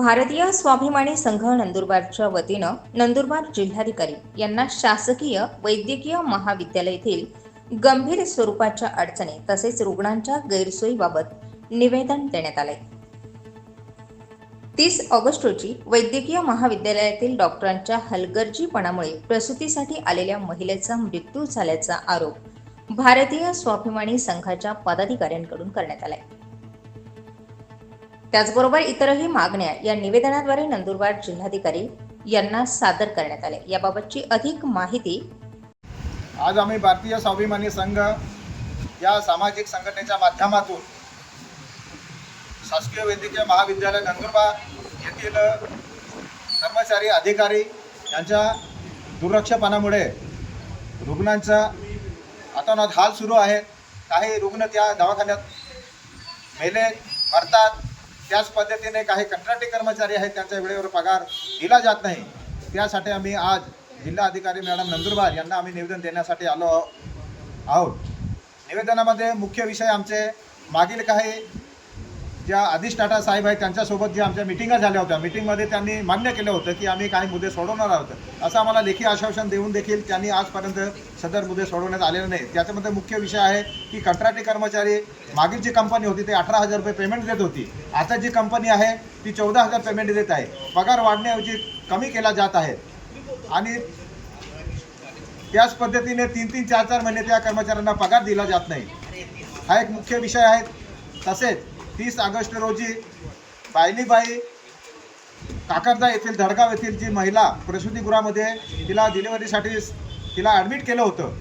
भारतीय स्वाभिमानी संघ नंदुरबारच्या वतीनं नंदुरबार जिल्हाधिकारी यांना शासकीय वैद्यकीय महाविद्यालय येथील गंभीर स्वरूपाच्या अडचणी तसेच रुग्णांच्या गैरसोयीबाबत निवेदन देण्यात आले तीस ऑगस्ट रोजी वैद्यकीय महाविद्यालयातील डॉक्टरांच्या हलगर्जीपणामुळे प्रसूतीसाठी आलेल्या महिलेचा मृत्यू झाल्याचा आरोप भारतीय स्वाभिमानी संघाच्या पदाधिकाऱ्यांकडून करण्यात आलाय. त्याचबरोबर इतरही मागण्या या निवेदनाद्वारे नंदुरबार जिल्हाधिकारी यांना सादर करण्यात आल्या याबाबतची अधिक माहिती आज आम्ही भारतीय स्वाभिमानी संघ या सामाजिक संघटनेच्या माध्यमातून शासकीय वैद्यकीय महाविद्यालय नंदुरबार येथील कर्मचारी अधिकारी यांच्या दुर्लक्षपणामुळे रुग्णांचा अतोनात हाल सुरू आहे. काही रुग्ण त्या दवाखान्यात मेले मरतात. त्याच पद्धतीने काही कंत्राटी कर्मचारी आहेत त्यांच्या वेळेवर पगार दिला जात नाही. त्यासाठी आम्ही आज जिल्हा अधिकारी मॅडम नंदुरबार यांना आम्ही निवेदन देण्यासाठी आलो आहोत. निवेदनामध्ये मुख्य विषय आमचे मागील काही ज्या अधिष्ठाता साहेब आहेत त्यांच्यासोबत ज्या आमच्या मिटिंगा झाल्या होत्या मिटिंगमध्ये त्यांनी मान्य केलं होतं की आम्ही काही मुद्दे सोडवणार आहोत. असं आम्हाला लेखी आश्वासन देऊन देखील त्यांनी आजपर्यंत सदर मुद्दे सोडवण्यात आलेले नाही त्याच्यामध्ये मुख्य विषय आहे की कंत्राटी कर्मचारी मागील जी कंपनी होती ते अठरा हजार रुपये पेमेंट देत होती. आता जी कंपनी आहे ती चौदा हजार पेमेंट देत आहे. पगार वाढण्याऐवजी कमी केला जात आहे. आणि त्याच पद्धतीने तीन तीन चार चार महिने त्या कर्मचाऱ्यांना पगार दिला जात नाही. हा एक मुख्य विषय आहे. तसेच तीस ऑगस्ट रोजी बायलीबाई काकरदा येथील धडगाव येथील जी महिला प्रसूतीगृहामध्ये तिला डिलिव्हरीसाठी तिला ॲडमिट केलं होतं.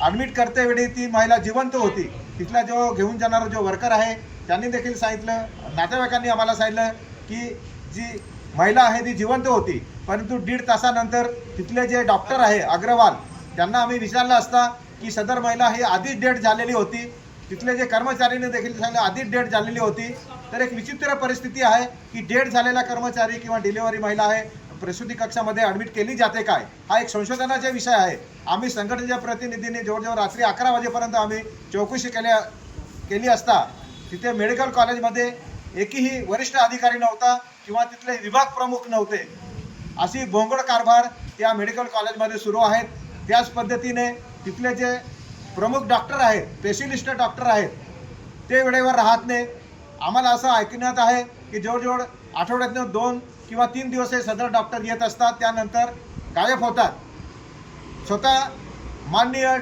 ॲडमिट करतेवेळी ती महिला जिवंत होती. तिथला जो घेऊन जाणारा जो वर्कर आहे त्यांनी देखील सांगितलं नातेवाईकांनी आम्हाला सांगितलं की जी महिला आहे ती जिवंत होती. परंतु दीड तासानंतर तिथले जे डॉक्टर आहे अग्रवाल त्यांना आम्ही विचारलं असता की सदर महिला ही आधीच डेट झालेली होती. तिथले जे कर्मचारीने देखील सांगितलं आधीच डेट झालेली होती. तर एक विचित्र परिस्थिती आहे की डेट झालेला कर्मचारी किंवा डिलिव्हरी महिला आहे प्रसूती कक्षामध्ये ॲडमिट केली जाते काय? हा एक संशोधनाचा विषय आहे. आम्ही संघटनेच्या प्रतिनिधींनी जवळजवळ रात्री अकरा वाजेपर्यंत आम्ही चौकशी केल्या केली असता तिथे मेडिकल कॉलेजमध्ये एकही वरिष्ठ अधिकारी नव्हता किंवा तिथले विभाग प्रमुख नव्हते. अशी भोंगड कारभार या मेडिकल कॉलेजमध्ये सुरू आहेत. त्याच पद्धतीने तिथले जे प्रमुख डॉक्टर आहेत स्पेशलिस्ट डॉक्टर आहेत. ते वेळेवर राहत नाही. आम्हाला असं ऐकण्यात आहे की जवळजवळ आठवड्यातनं दोन किंवा तीन दिवस हे सदर डॉक्टर येत असतात त्यानंतर गायब होतात. स्वतः माननीय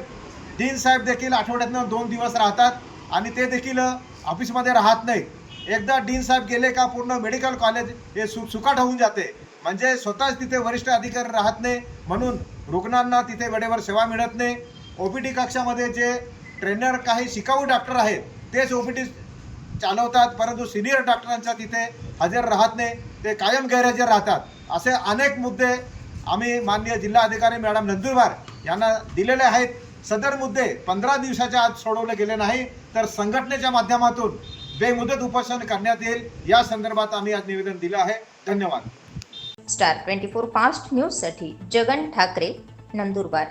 डीन साहेब देखील आठवड्यातनं दोन दिवस राहतात आणि ते देखील ऑफिसमध्ये राहत नाही. एकदा डीन साहेब गेले का पूर्ण मेडिकल कॉलेज हे सु सुकाट होऊन जाते. म्हणजे स्वतःच तिथे वरिष्ठ अधिकारी राहत नाही म्हणून रुग्णांना तिथे वेळेवर सेवा मिळत नाही. ओ पी डी कक्षामध्ये जे ट्रेनर काही शिकाऊ डॉक्टर आहेत तेच ओ पी डी चालवतात परंतु सिनियर डॉक्टरांच्या तिथे हजर राहत नाही ते कायम गैरहजर राहतात. असे अनेक मुद्दे आम्ही माननीय जिल्हाधिकारी मॅडम नंदुरबार यांना दिलेले आहेत. सदर मुद्दे पंधरा दिवसाच्या आत सोडवले गेले नाही तर संघटनेच्या माध्यमातून बेमुदत उपोषण करण्यात येईल. या संदर्भात आम्ही आज निवेदन दिलं आहे. धन्यवाद. स्टार ट्वेंटी फोर फास्ट न्यूजसाठी जगन ठाकरे नंदुरबार.